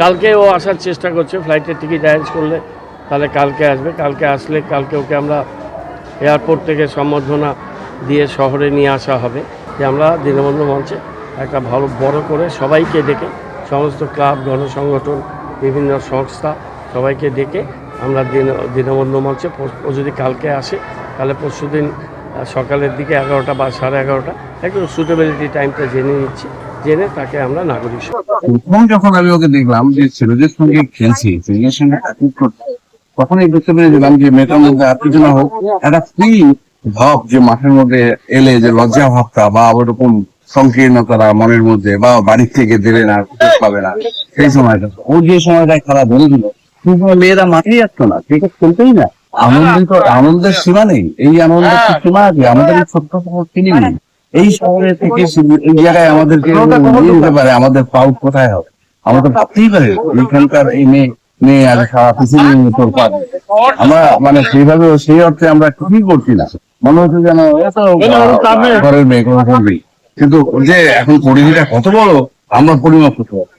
কালকে ও আসার চেষ্টা করছে ফ্লাইটের টিকিট অ্যারেঞ্জ করলে, তাহলে কালকে আসবে। কালকে আসলে কালকে ওকে আমরা এয়ারপোর্ট থেকে সম্বর্ধনা দিয়ে শহরে নিয়ে আসা হবে। যে আমরা দীনবন্ধু মঞ্চে একটা ভালো, বড় করে সবাইকে ডেকে, সমস্ত ক্লাব, গণসংগঠন, বিভিন্ন সংস্থা সবাইকে ডেকে আমরা দিন, দীনবন্ধু মঞ্চে ও যদি কালকে আসে, তাহলে পরশু দিন সকালের দিকে এগারোটা বা সাড়ে এগারোটা, একটু সুটেবিলিটি টাইমটা জেনে নিচ্ছি। জেনে তাকে আমরা নাগরিক প্রথম যখন আমি ওকে দেখলাম যে সঙ্গে খেলছি সঙ্গে বুঝতে পেরেছিলাম যে মেয়েটার মধ্যে হোক, একটা ফ্রি ভাব যে মাঠের মধ্যে এলে যে লজ্জা ভাবটা বা ওরকম সংকীর্ণতা মনের মধ্যে বা বাড়ির থেকে দেবে না পাবে না, সেই সময়টা। ও যে সময়টায় খেলা ধরেছিল সেই সময় মেয়েরা মাঠেই আসতো না, ক্রিকেট খেলতেই না। আনন্দিত, আনন্দের সীমা নেই, এই আনন্দের সীমা আছে, আমাদের ছোট্ট চিনি নেই। এই শহরে থেকে এই জায়গায় আমাদেরকে নিয়ে যেতে পারে? আমাদের পাউ কোথায় হবে? আমরা তো ভাবতেই পারি এখানকার এই মেয়ে মেয়ে আর সারা পৃথিবী তোর পার আমরা মানে সেইভাবে সেই অর্থে আমরা কিছুই করছি না। মনে হচ্ছে যেন এত ঘরের মেয়ে কোনো কিন্তু যে এখন পরিধিটা কত বড় আমরা পরিমাপ করতে পারি